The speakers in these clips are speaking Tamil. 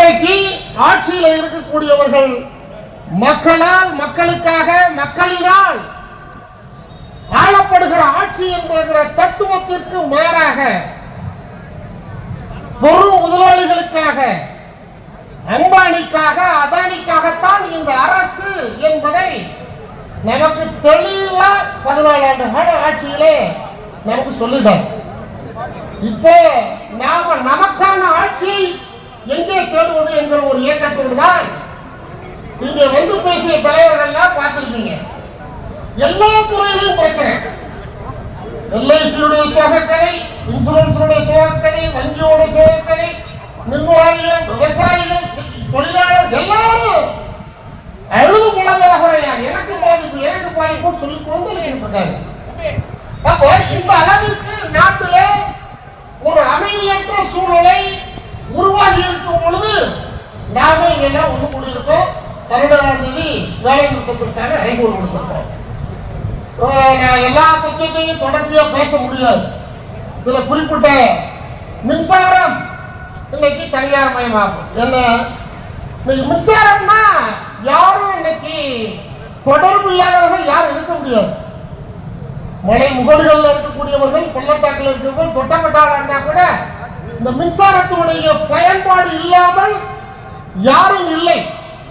இன்றைக்கு ஆட்சியில் இருக்கக்கூடியவர்கள் மக்களால் மக்களுக்காக மக்களினால் ஆளப்படுகிற ஆட்சி என்கிற தத்துவத்திற்கு மாறாக பொருள் முதலாளிகளுக்காக அம்பானிக்காக அதானிக்காகத்தான் இந்த அரசு என்பதை நமக்கு தெளிவா பதினாலு ஆண்டு கால ஆட்சியிலே நமக்கு சொல்லிட்டார் இப்போ நாம நமக்கான ஆட்சியை எங்கே தேடுவது என்கிற ஒரு இயக்கத்தோடு தான் இங்கே வந்து பேசிய தலைவர்கள்லாம் பார்த்திருப்பீங்க எல்லா துறையிலும் பிரச்சனை. எல்ஐசியுடைய சோகக்கதை இன்சூரன்ஸுடைய சோகக்கதை வங்கியோட சோகக்கதை நிர்வாகிகள் விவசாயிகள் தொழிலாளர் எல்லாரும் அழுது புலம்புகிறாயா எனக்கு பாதிப்பு எனக்கு பாதிப்புன்னு சொல்லி கொந்தளிச்சுட்டு இருக்காங்க. அப்போ இந்த அளவிற்கு நாட்டில் ஒரு அமைதியற்ற சூழலை உருவாகி இருக்கும் பொழுது நாம இங்கெல்லாம் ஒண்ணு கூடியிருக்கோம். பன்னெண்டாம் தேதி வேலை நிறுத்தத்திற்கான அறிவுரை கொடுத்திருக்கோம் நான் எல்லா சப்ஜெக்டையும் தொடர்ச்சியா பேச முடியாது. சில குறிப்பிட்ட மின்சாரம் இன்னைக்கு தனியார் மயமாகும். என்ன? இன்னைக்கு மின்சாரம்னா யாரும் இன்னைக்கு தொடர்பு இல்லாதவர்கள் யாரும் இருக்க முடியாது. மலை முகடுகளில் இருக்கக்கூடியவர்கள் பள்ளத்தாக்கில் இருக்கிறவர்கள் தொட்டப்பட்டாளா இருந்தா கூட இந்த மின்சாரத்தினுடைய பயன்பாடு இல்லாமல் யாரும் இல்லை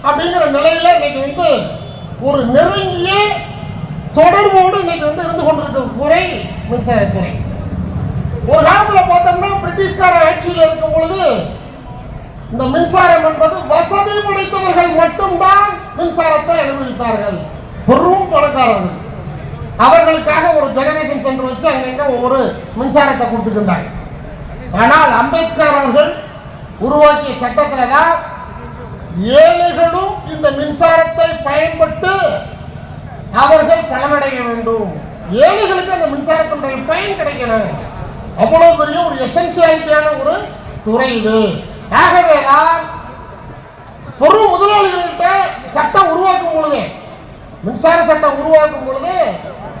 அப்படிங்கிற நிலையில இன்னைக்கு வந்து ஒரு நெருங்கிய தொடர்போடு இன்னைக்கு வந்து இருந்து கொண்டிருக்கிற துறை மின்சாரத்துறை. ஒரு காலத்துல பார்த்தோம்னா பிரிட்டிஷ்கார ஆட்சியில் இருக்கும் பொழுது இந்த மின்சாரம் என்பது வசதி படைத்தவர்கள் மட்டும்தான் மின்சாரத்தை அனுபவித்தார்கள் பெரும் பணக்காரர்கள். அவர்களுக்காக ஒரு ஜெனரேஷன் சென்டர் வச்சு அங்கங்க ஒரு மின்சாரத்தை கொடுத்துக்கின்றாங்க ஆனால் அம்பேத்கர் அவர்கள் உருவாக்கிய சட்டத்தில் தான் ஏழைகளும் இந்த மின்சாரத்தை பயன்பட்டு அவர்கள் பலனடைய வேண்டும். ஏழைகளுக்கு அந்த மின்சாரத்தினுடைய பயன் கிடைக்கணும். அவ்வளவு பெரிய ஒரு எசென்சியாலிட்டியான ஒரு துறை இது. ஆகவேதான் பொருள் முதலாளிகள்கிட்ட சட்டம் உருவாக்கும் பொழுது மின்சார சட்டம் உருவாக்கும் பொழுது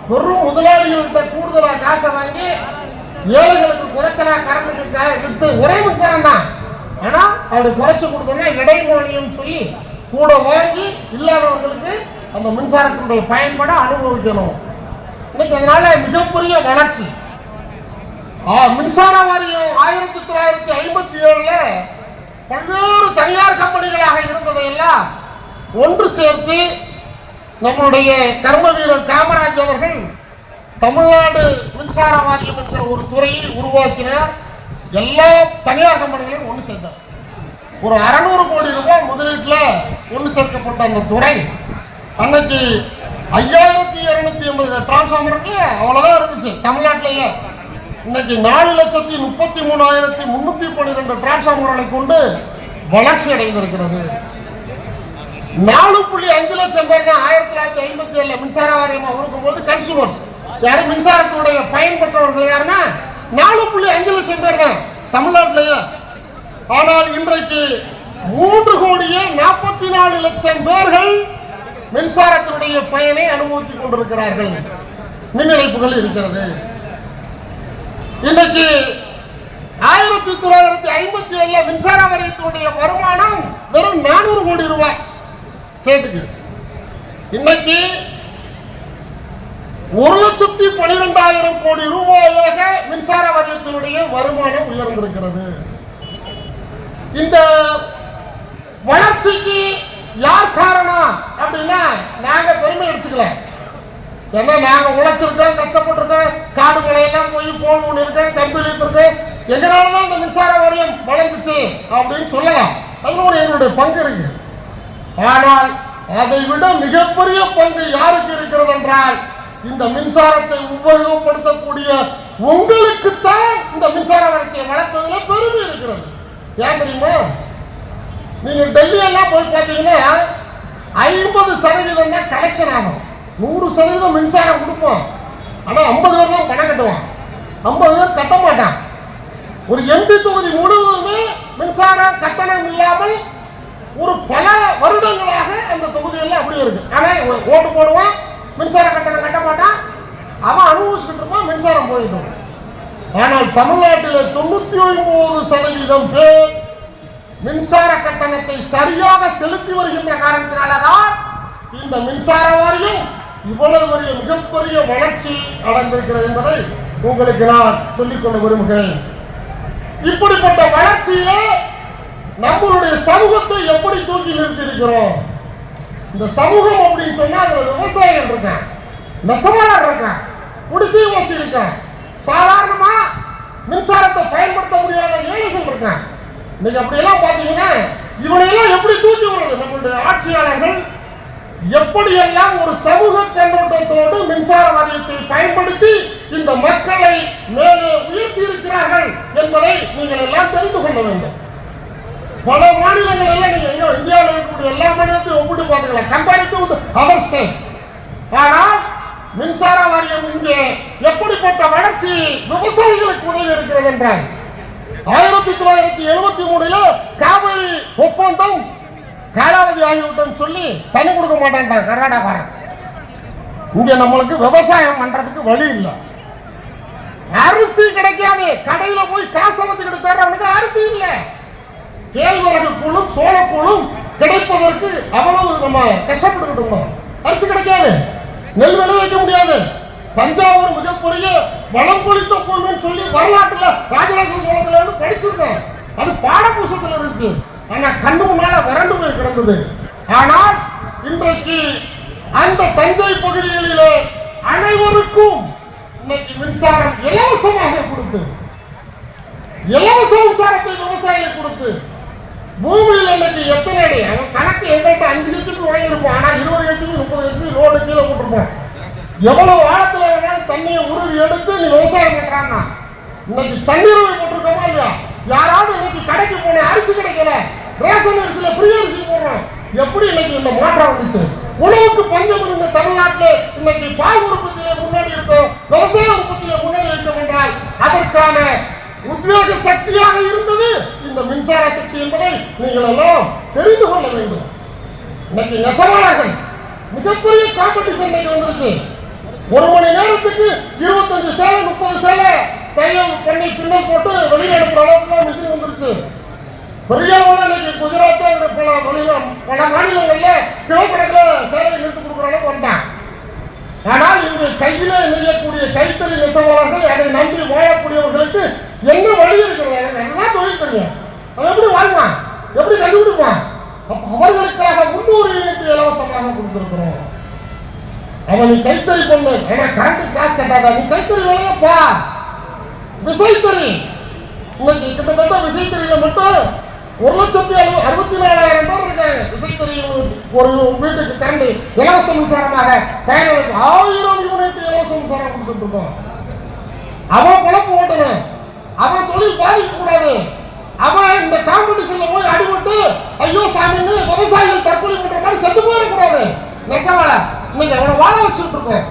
பொருள் முதலாளிகள்கிட்ட கூடுதலாக காசை வாங்கி ஏழைகளுக்கு குறைச்சலா கரண்டுக்கு வித்து ஒரே மின்சாரம் தான் ஆனா அப்படி குறைச்சு கொடுத்தோம்னா இடைமொழியும் சொல்லி கூட வாங்கி இல்லாதவங்களுக்கு அந்த மின்சாரத்தினுடைய பயன்பாட அனுபவிக்கணும். இன்னைக்கு அதனால மிகப்பெரிய வளர்ச்சி. ஆ, மின்சார வாரியம் ஆயிரத்தி தொள்ளாயிரத்தி ஐம்பத்தி ஏழுல பல்வேறு தனியார் கம்பெனிகளாக இருந்ததையெல்லாம் ஒன்று சேர்த்து நம்முடைய கர்ம வீரர் காமராஜ் அவர்கள் தமிழ்நாடு மின்சார வாரியம் என்கிற ஒரு துறையை உருவாக்கினார் எல்லா தனியார் கம்பெனிகளையும் ஒன்று சேர்த்தார். ஒரு அறநூறு கோடி ரூபாய் முதலீட்டில் ஒன்று சேர்க்கப்பட்ட அந்த துறை அன்னைக்கு ஐயாயிரத்தி இருநூத்தி எண்பது டிரான்ஸ்ஃபார்மர் இருக்கு அவ்வளவுதான் இருந்துச்சு. தமிழ்நாட்டிலேயே இன்னைக்கு நாலு லட்சத்தி முப்பத்தி மூணாயிரத்தி முன்னூத்தி பன்னிரெண்டு டிரான்ஸ்ஃபார்மர்களை கொண்டு வளர்ச்சி அடைந்திருக்கிறது. நாலு புள்ளி அஞ்சு லட்சம் பேர் தான் ஆயிரத்தி தொள்ளாயிரத்தி ஐம்பத்தி ஏழுல மின்சார வாரியமாக இருக்கும்போது கன்சூமர்ஸ் யாரும் மின்சாரத்தினுடைய பயன்பெற்றவர்கள் யாருன்னா நாலு புள்ளி அஞ்சு லட்சம் பேர் தான் தமிழ்நாட்டிலேயே. ஆனால் இன்றைக்கு மூன்று கோடியே நாற்பத்தி நாலு லட்சம் பேர்கள் மின்சாரத்தினுடைய பயனை அனுபவித்துக் கொண்டிருக்கிறார்கள். மின் இணைப்புகள் இருக்கிறது. இன்றைக்கு ஆயிரத்தி தொள்ளாயிரத்தி ஐம்பத்தி ஏழுல மின்சார வாரியத்தினுடைய வருமானம் வெறும் நானூறு கோடி ரூபாய். ஸ்டேட்டுக்கு இன்னைக்கு ஒரு லட்சத்தி பனிரெண்டாயிரம் கோடி ரூபாயாக மின்சார வாரியத்தினுடைய வருமானம் உயர்ந்திருக்கிறது. இந்த வளர்ச்சிக்கு யார் காரணம் அப்படின்னா நாங்க பெருமை அடிச்சுக்கல ஏன்னா நாங்க உழைச்சிருக்கோம் கஷ்டப்பட்டிருக்கோம் காடுகளை எல்லாம் போய் போகணும்னு இருக்கேன் கம்பி இருக்கேன் எதனாலதான் இந்த மின்சார வாரியம் வளர்ந்துச்சு அப்படின்னு சொல்லலாம். அதனோட என்னுடைய எங்களுடைய பங்கு இருக்கு. ஆனால் அதை விட மிகப்பெரிய பங்கு யாருக்கு இருக்கிறது என்றால் இந்த மின்சாரத்தை உபயோகப்படுத்தக்கூடிய உங்களுக்குத்தான் இந்த மின்சார வழக்கை வளர்த்ததுல பெருமை இருக்கிறது. ஏன் தெரியுமா? நீங்க டெல்லி எல்லாம் போய் பார்த்தீங்கன்னா ஐம்பது சதவீதம் தான் கலெக்ஷன் ஆகும். நூறு சதவீதம் மின்சாரம் கொடுப்போம். ஆனா ஐம்பது பேர் தான் பணம் கட்டுவான் ஐம்பது பேர் கட்ட மாட்டான் ஒரு எம்பி தொகுதி முழுவதுமே மின்சார கட்டணம் இல்லாமல் ஒரு பல வருடங்களாக அந்த தொகுதியெல்லாம் அப்படி இருக்கு. ஆனா ஓட்டு போடுவான் மின்சார கட்டணம் கட்ட மாட்டான். அவன் அனுபவிச்சுட்டு இருப்பான் மின்சாரம் போயிடும். ஆனால் தமிழ்நாட்டில் தொண்ணூத்தி ஒன்பது சதவீதம் பேர் மின்சார கட்டணத்தை சரியாக செலுத்தி வருகின்ற காரணத்தினாலதான் இந்த மின்சார வாரியம் இவ்வளவு பெரிய மிகப்பெரிய வளர்ச்சி அடைந்திருக்கிறது என்பதை உங்களுக்கு நான் சொல்லிக்கொள்ள விரும்புகிறேன். இப்படிப்பட்ட வளர்ச்சியிலே நம்மளுடைய சமூகத்தை எப்படி தூக்கி நிறுத்தி இருக்கிறோம் இந்த சமூகம் அப்படின்னு சொன்னா அதுல விவசாயிகள் இருக்கான் நெசவாளர் இருக்கான் குடிசை வாசி இருக்கான் சாதாரணமா மின்சாரத்தை பயன்படுத்த முடியாத ஏழைகள் இருக்கான் இன்னைக்கு அப்படியெல்லாம் பாத்தீங்கன்னா இவனையெல்லாம் எப்படி தூக்கி விடுறது? நம்மளுடைய ஆட்சியாளர்கள் எப்படியெல்லாம் ஒரு சமூக கண்ணோட்டத்தோடு மின்சார வாரியத்தை பயன்படுத்தி இந்த மக்களை மேலே உயர்த்தி இருக்கிறார்கள் என்பதை நீங்கள் எல்லாம் தெரிந்து கொள்ள வேண்டும். பல மாநிலங்கள் எல்லாம் நீங்க எங்க இந்தியாவில் இருக்கக்கூடிய எல்லா மாநிலத்தையும் ஒப்பிட்டு பார்த்துக்கலாம் கம்பேரிட்டிவ் அதர் ஸ்டேட் ஆனால் மின்சார வாரியம் இங்கே எப்படிப்பட்ட வளர்ச்சி விவசாயிகளுக்கு உதவி இருக்கிறது என்றார். ஆயிரத்தி தொள்ளாயிரத்தி எழுபத்தி மூணுல காவிரி ஒப்பந்தம் காலாவதி ஆகிவிட்டோம்னு சொல்லி தண்ணி கொடுக்க மாட்டேன்ட்டான் கர்நாடகாரன் இங்க நம்மளுக்கு விவசாயம் பண்றதுக்கு வழி இல்லை. அரிசி கிடைக்காது கடையில போய் காசு வச்சுக்கிட்டு தர்றவனுக்கு அரிசி இல்லை. கேழ்வரகு கூழும் சோளக்கூழும் கிடைப்பதற்கு அவ்வளவு நம்ம கஷ்டப்பட்டுக்கிட்டோம்? அரிசி கிடைக்காது. நெல் விளைவிக்க முடியாது. தஞ்சாவூர் மிகப்பெரிய வளம் பொழித்த பூமின்னு சொல்லி வரலாற்றுல ராஜராஜ சோழத்துல இருந்து படிச்சிருக்கோம். அது பாடபூசத்துல இருந்துச்சு. ஆனா கண்ணு முன்னால வறண்டு போய் கிடந்தது. ஆனால் இன்றைக்கு அந்த தஞ்சை பகுதிகளிலே அனைவருக்கும் இன்னைக்கு மின்சாரம் இலவசமாக கொடுத்து இலவச மின்சாரத்தை விவசாயிகள் கொடுத்து பூமியில் இன்னைக்கு எத்தனை அடி? அவன் கணக்கு எங்கிட்ட அஞ்சு லட்சத்துக்கு வாங்கியிருப்பான். ஆனால் இருபது லட்சத்துக்கு முப்பது லட்சத்துக்கு ரோடு கீழே போட்டிருப்பான். எவ்வளவு வாரத்தில் வேணாலும் தண்ணியை உருவி எடுத்து நீ விவசாயம் பண்றான்னா? இன்னைக்கு தண்ணீர் போட்டிருக்கோமா இல்லையா? யாராவது இன்னைக்கு கடைக்கு போன அரிசி கிடைக்கல ரேஷன் அரிசியில் ஃப்ரீ அரிசி போடுறோம் எப்படி இன்னைக்கு இந்த மாற்றம் வந்துச்சு? உணவுக்கு பஞ்சம் இருந்த தமிழ்நாட்டில் இன்னைக்கு பால் உற்பத்தியில முன்னாடி இருக்கும் விவசாய உற்பத்தியில முன்னாடி இருக்கும் என்றால் அதற்கான உத்வேக சக்தியாக இருந்தது இந்த மின்சார சக்தி என்பதை நீங்கள் எல்லாம் தெரிந்து கொள்ள வேண்டும். இன்னைக்கு நெசவாளர்கள் மிகப்பெரிய காம்படிஷன் வந்துருச்சு ஒரு மணி நேரத்துக்கு இருபத்தஞ்சு சேலை முப்பது சேலை தையல் பண்ணி பின்னல் போட்டு வெளியே அனுப்புற அளவுக்கு மிஷின் வந்துருச்சு பெரிய அளவில் இன்னைக்கு குஜராத் பல மாநிலம் பல மாநிலங்களில் கிலோக்கணக்கில் சேலை நிறுத்தி கொடுக்குற அளவுக்கு வந்தான் ஆனால் இங்கு கையில நெய்யக்கூடிய கைத்தறி நெசவாளர்கள் அதை நம்பி வாழக்கூடியவர்களுக்கு என்ன வழி இருக்கிறது? எனக்கு என்ன தொழில் தெரியும் அவன் எப்படி வாழ்வான்? எப்படி கண்டுபிடிப்பான் அவர்களுக்காக முன்னூறு யூனிட் இலவசமாக கொடுத்திருக்கிறோம். அவன் நீ கைத்தறி பண்ணு ஏன்னா கரண்ட் காசு கட்டாத? நீ கைத்தறி வேலையப்பா பா. விசைத்தறி. இன்னைக்கு கிட்டத்தட்ட விசைத்தறியில மட்டும் ஒரு லட்சத்தி அறுபது அறுபத்தி நாலாயிரம் பேர் இருக்காங்க. விசைத்தறி ஒரு வீட்டுக்கு கரண்ட் இலவச மின்சாரமாக பயனுக்கு ஆயிரம் யூனிட் இலவச மின்சாரம் கொடுத்துட்டு இருக்கோம். அவன் ஓட்டணும் அவன் தொழில் பாதிக்க கூடாது அவன் இந்த காம்படிஷன்ல போய் அடிபட்டு ஐயோ சாமின்னு விவசாயிகள் தற்கொலை பண்ற மாதிரி செத்து போயிடக்கூடாது. நெசவாள இன்னைக்கு அவனை வாழ வச்சுட்டு இருக்கோம்